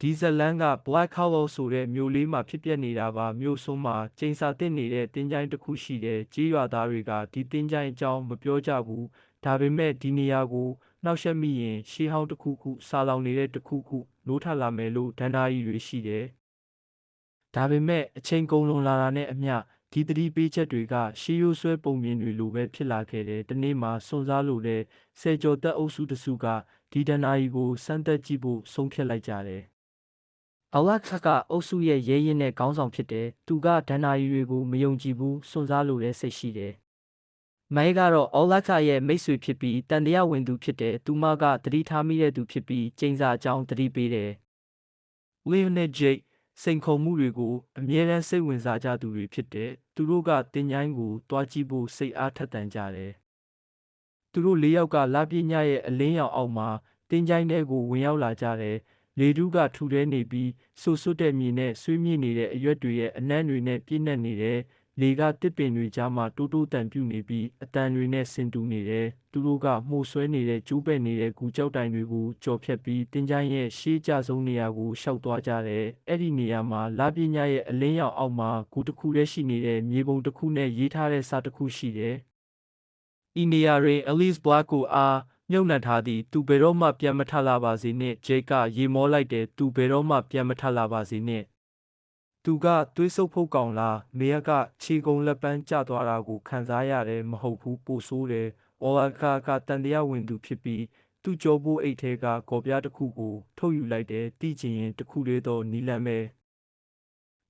ဒီဇလန်က Black Hollow ဆိုတဲ့မြို့လေးမှာဖြစ်ပျက်နေတာပါမြို့ဆုံးမှာကျိန်စာတင်နေတဲ့တင်းကြိုင်းတစ်ခုရှိတယ်ကြေးရွာသားတွေကဒီတင်းကြိုင်းအကြောင်းမပြောကြဘူးဒါပေမဲ့ဒီနေရာကိုနှောက်ယှက်မိရင်ရှေးဟောင်းတစ်ခုခုစာလောင်နေတဲ့တစ်ခုခုနိုးထလာမယ်လို့ဒန္တာကြီးတွေရှိတယ်ဒါပေမဲ့အချိန်ကုန်လွန်လာတာနဲ့အမျှဒီသတိပေးချက်တွေကရှေးရိုးဆွဲပုံမြင်တွေလိုပဲဖြစ်လာခဲ့တယ်။ဒီနေ့မှာစွန့်စားလို့တဲ့ဆယ်ကျော်သက်အုပ်စုတစုကဒီဒဏ္ဍာရီကိုစမ်းသက်ကြည့်ဖို့ဆုံးဖြတ်လိုက်ကြတယ်။ အလတ်ခကအုပ်စုရဲ့ရဲရင်တဲ့ခေါင်းဆောင်ဖြစ်တယ်။သူကဒဏ္ဍာရီတွေကိုမယုံကြည်ဘူးစွန့်စားလို့တဲ့စိတ်ရှိတယ်။မိုင်းကတော့အော်လက်ခရဲ့မိတ်ဆွေဖြစ်ပြီးတန်တရားဝင်သူဖြစ်တယ်။သူမကတတိထားမိတဲ့သူဖြစ်ပြီးကျင်းစာအကြောင်းတတိပေးတယ်။ Leonard Jake စိန်ခုံမှုတွေကိုအမြဲတမ်းစိတ်ဝင်စားကြသူတွေဖြစ်တဲ့သူတို့ကတင်ချိုင်းကိုတွားကြည့်ဖို့စိတ်အားထက်သန်ကြတယ်။သူတို့လေးယောက်ကလာပြညရဲ့အလင်းရောင်အောက်မှာတင်ချိုင်းထဲကိုဝင်ရောက်လာကြတယ်။ လေတူးကထူထဲနေပြီးဆူဆွတ်တဲ့မြေနဲ့ဆွေးမြေ့နေတဲ့အရွက်တွေရဲ့အနှံ့တွေနဲ့ပြည့်နှက်နေတယ်။လေကတစ်ပင်တွေကြားမှာတိုးတိုးတန်ပြုတ်နေပြီးအတန်တွေနဲ့ဆင်တူနေတယ်။သူတို့ကမှုဆွဲနေတဲ့ကျိုးပဲ့နေတဲ့ဂူကြောက်တိုင်တွေကိုကြော်ဖြတ်ပြီးတင်းချိုင်းရဲ့ရှေးကြဆုံးနေရာကိုရှောက်သွားကြတယ်။အဲ့ဒီနေရာမှာလာပညာရဲ့အလင်းရောင်အောက်မှာဂူတစ်ခုတည်းရှိနေတဲ့မြေပုံတစ်ခုနဲ့ရေးထားတဲ့စာတစ်ခုရှိတယ်။ဤနေရာတွင် Elise Black ကိုအား မြုပ်နှံထားသည်သူဘယ်တော့မှပြန်မထလာပါစေနှင့်ဂျေကရေမောလိုက်တယ်သူဘယ်တော့မှပြန်မထလာပါစေနှင့်သူကသွေးဆုပ်ဖုတ်ကောင်လားမေရကခြေကုံလက်ပန်းကျသွားတာကိုခံစားရတယ်မဟုတ်ဘူးပိုဆိုးတယ်အော်အခါကတန်တရားဝင်သူဖြစ်ပြီးသူ့ကြောဖို့အိတ်ထဲကကော်ပြားတစ်ခုကိုထုတ်ယူလိုက်တယ်တိကျင်ရင်တစ်ခုလေးတော့နီလန်ပဲ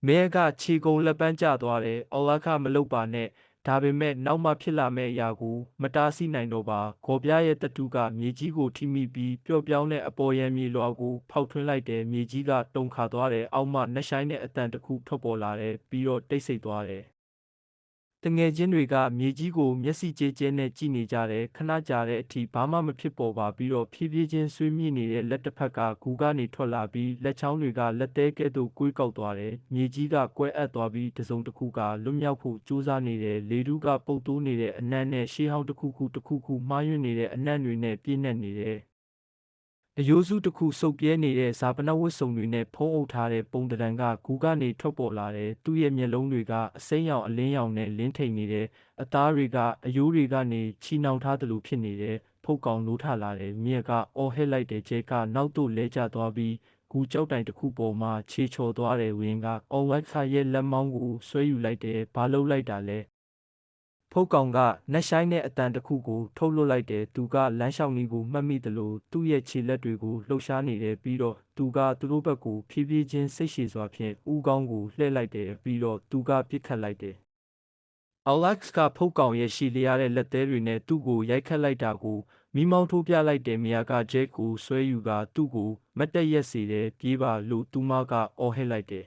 မဲကခြေကုံလက်ပန်းကျသွားတယ်အော်အခါမလုပ်ပါနဲ့ ဒါပေမဲ့နောက်မှဖြစ်လာမယ့်အရာကိုမတားဆီးနိုင်တော့ပါဂေါ်ပြားရဲ့တတူကမြေကြီးကိုထိမိပြီးပျော့ပြောင်းတဲ့အပေါ်ယံမြေလွှာကိုဖောက်ထွင်းလိုက်တယ်မြေကြီးကတုန်ခါသွားတယ်အောက်မှနှဆိုင်တဲ့အတန်တစ်ခုထွက်ပေါ်လာတယ်ပြီးတော့တိတ်ဆိတ်သွားတယ် တငယ်ချင်းတွေကမြေကြီးကိုမျက်စိကျဲကျဲနဲ့ကြည့်နေကြတယ်ခဏကြာတဲ့အထိဘာမှမဖြစ်ပေါ်ပါပြီးတော့ဖြည်းဖြည်းချင်းဆွေးမြေ့နေတဲ့လက်တစ်ဖက်ကဂူကနေထွက်လာပြီးလက်ချောင်းတွေကလက်သေးကဲ့သို့ကွေးကောက်သွားတယ်မြေကြီးကကွဲအပ်သွားပြီးတစုံတစ်ခုကလွတ်မြောက်ဖို့ကြိုးစားနေတယ်လေတူးကပုတ်တိုးနေတဲ့အနံ့နဲ့ရှေးဟောင်းတစ်ခုခုတစ်ခုခုမှားယွင်းနေတဲ့အနံ့တွေနဲ့ပြည့်နှက်နေတယ် အယိုးစုတစ်ခုစုပ်ပြဲနေတဲ့ဇာပနဝတ်စုံတွေနဲ့ဖုံးအုပ်ထားတဲ့ပုံတံကဂူကနေထွက်ပေါ်လာတယ်။သူ့ရဲ့မျက်လုံးတွေကအစိမ်းရောင်အလင်းရောင်နဲ့လင်းထိန်နေတယ်။အသားတွေကအယိုးတွေကနေချီနှောင်ထားသလိုဖြစ်နေတယ်။ဖုတ်ကောင်လိုးထလာတယ်။မြက်ကအော်ဟစ်လိုက်တဲ့ကျဲကနောက်သို့လဲကျသွားပြီးဂူကြောက်တိုင်တစ်ခုပေါ်မှာခြေချော်သွားတယ်ဝင်းကအော်ဝက်ခါရဲ့လက်မောင်းကိုဆွဲယူလိုက်တယ်။ဘာလို့လိုက်တာလဲ ဖုတ်ကောင်ကနှက်ဆိုင်တဲ့အတန်တစ်ခုကိုထုတ်လွှတ်လိုက်တယ်သူကလမ်းလျှောက်နီးကိုမှတ်မိတယ်လို့သူ့ရဲ့ခြေလက်တွေကိုလှုပ်ရှားနေတယ်ပြီးတော့သူကသူတို့ဘက်ကိုဖြည်းဖြည်းချင်းစိတ်ရှည်စွာဖြင့်ဥကောင်းကိုလှည့်လိုက်တယ်ပြီးတော့သူကပြစ်ခတ်လိုက်တယ်အော်လက်ကဖုတ်ကောင်ရဲ့ရှီလျားတဲ့လက်သေးတွေနဲ့သူ့ကိုရိုက်ခတ်လိုက်တာကိုမိမောင်းထိုးပြလိုက်တဲ့မယာကဂျက်ကိုဆွဲယူကသူ့ကိုမတ်တက်ရက်စေတယ်ပြေးပါလို့သူမကအော်ဟစ်လိုက်တယ်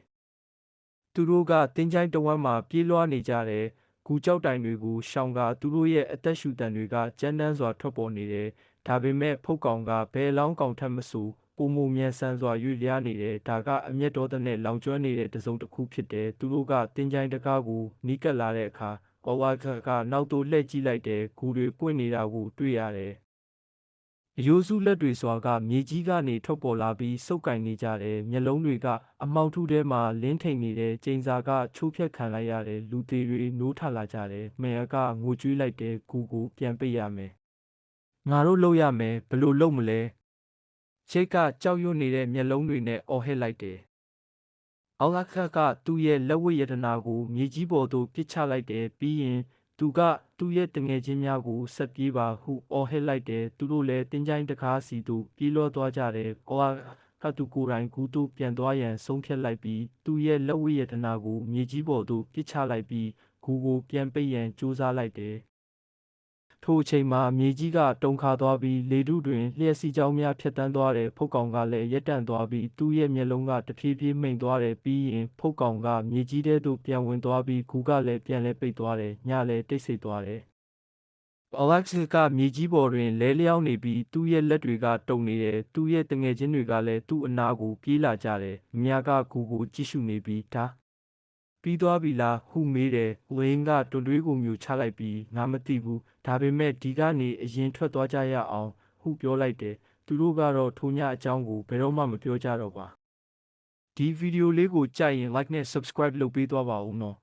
သူတို့ကတင်းချိုင်းတဝမ်းမှာပြေးလွှားနေကြတယ် ဂူကြောက်တိုင်တွေကိုရှောင်ကသူတို့ရဲ့အသက်ရှူတန်တွေကကြမ်းတမ်းစွာထွက်ပေါ်နေတယ်။ဒါပေမဲ့ဖုတ်ကောင်ကဘယ်လောင်းကောင်ထက်မဆိုပုံမမြန်ဆန်စွာရွေ့လျားနေတယ်။ဒါကအမျက်တော်တဲ့နဲ့လောင်ကျွမ်းနေတဲ့တစုံတစ်ခုဖြစ်တယ်။သူတို့ကတင်းကြိုင်တကားကိုနီးကပ်လာတဲ့အခါကောဝါကကနောက်သို့လှည့်ကြည့်လိုက်တယ်။ဂူတွေပွင့်နေတာကိုတွေ့ရတယ်။ အယိုးစုလက်တွေစွာကမြေကြီးကနေထွက်ပေါ်လာပြီးစုပ်ကင်နေကြတယ်မျက်လုံးတွေကအမောက်ထုထဲမှာလင်းထိန်နေတဲ့ကျိန်စာကချိုးဖြက်ခံလိုက်ရတယ်လူသေးတွေနိုးထလာကြတယ်မယ်ကငိုကြွေးလိုက်တဲ့ဂူကိုပြန်ပိတ်ရမယ်ငါတို့လုပ်ရမယ်ဘလို့လုပ်မလဲချိတ်ကကြောက်ရွံ့နေတဲ့မျက်လုံးတွေနဲ့အော်ဟစ်လိုက်တယ်အောက်ခက်ကသူ့ရဲ့လက်ဝတ်ရတနာကိုမြေကြီးပေါ်သို့ပစ်ချလိုက်တယ်ပြီးရင် သူက သူ့ရဲ့တငယ်ချင်းများကို ဆက်ပြေးပါဟု အော်ဟစ်လိုက်တယ်သူတို့လည်းတင်းကြိုင်းတကားစီသို့ပြေးလောသွားကြတယ်ကောကသူကိုယ်တိုင်ကူးသို့ပြန်သွားရန်ဆုံးဖြတ်လိုက်ပြီးသူ့ရဲ့လက်ဝိယတနာကိုမြေကြီးပေါ်သို့ပစ်ချလိုက်ပြီးဂူကိုပြန်ပိတ်ရန်ကြိုးစားလိုက်တယ် ထိုအချိန်မှာမြေကြီးကတုန်ခါသွားပြီးလေထုတွင်လျှက်စီကြောင်းများဖြတ်တန်းသွားတဲ့ဖုတ်ကောင်ကလည်းရက်တန့်သွားပြီးသူ့ရဲ့မျက်လုံးကတဖြည်းဖြည်းမိန်သွားတယ်ပြီးရင်ဖုတ်ကောင်ကမြေကြီးထဲသို့ပြန်ဝင်သွားပြီးဂူကလည်းပြန်လဲပိတ်သွားတယ်ညလည်းတိတ်ဆိတ်သွားတယ်အလက်ဆစ်ကမြေကြီးပေါ်တွင်လဲလျောင်းနေပြီးသူ့ရဲ့လက်တွေကတုန်နေတယ်သူ့ရဲ့တငယ်ချင်းတွေကလည်းသူ့အနာကိုပြေးလာကြတယ်မြာကဂူကိုကြည့်ရှုနေပြီးဒါပြီးသွားပြီလားဟုမေးတယ်ဝင်းကတွန်တွေးကိုမြူချလိုက်ပြီးငါမသိဘူး ဒါပေမဲ့ဒီကနေအရင်ထွက်သွားကြရအောင်ဟုပြောလိုက်တယ်သူတို့ကတော့ထိုညအကြောင်းကိုဘယ်တော့မှမပြောကြတော့ပါဒီဗီဒီယိုလေးကိုကြိုက်ရင် like နဲ့ subscribe လုပ်ပေးသွားပါဦးနော်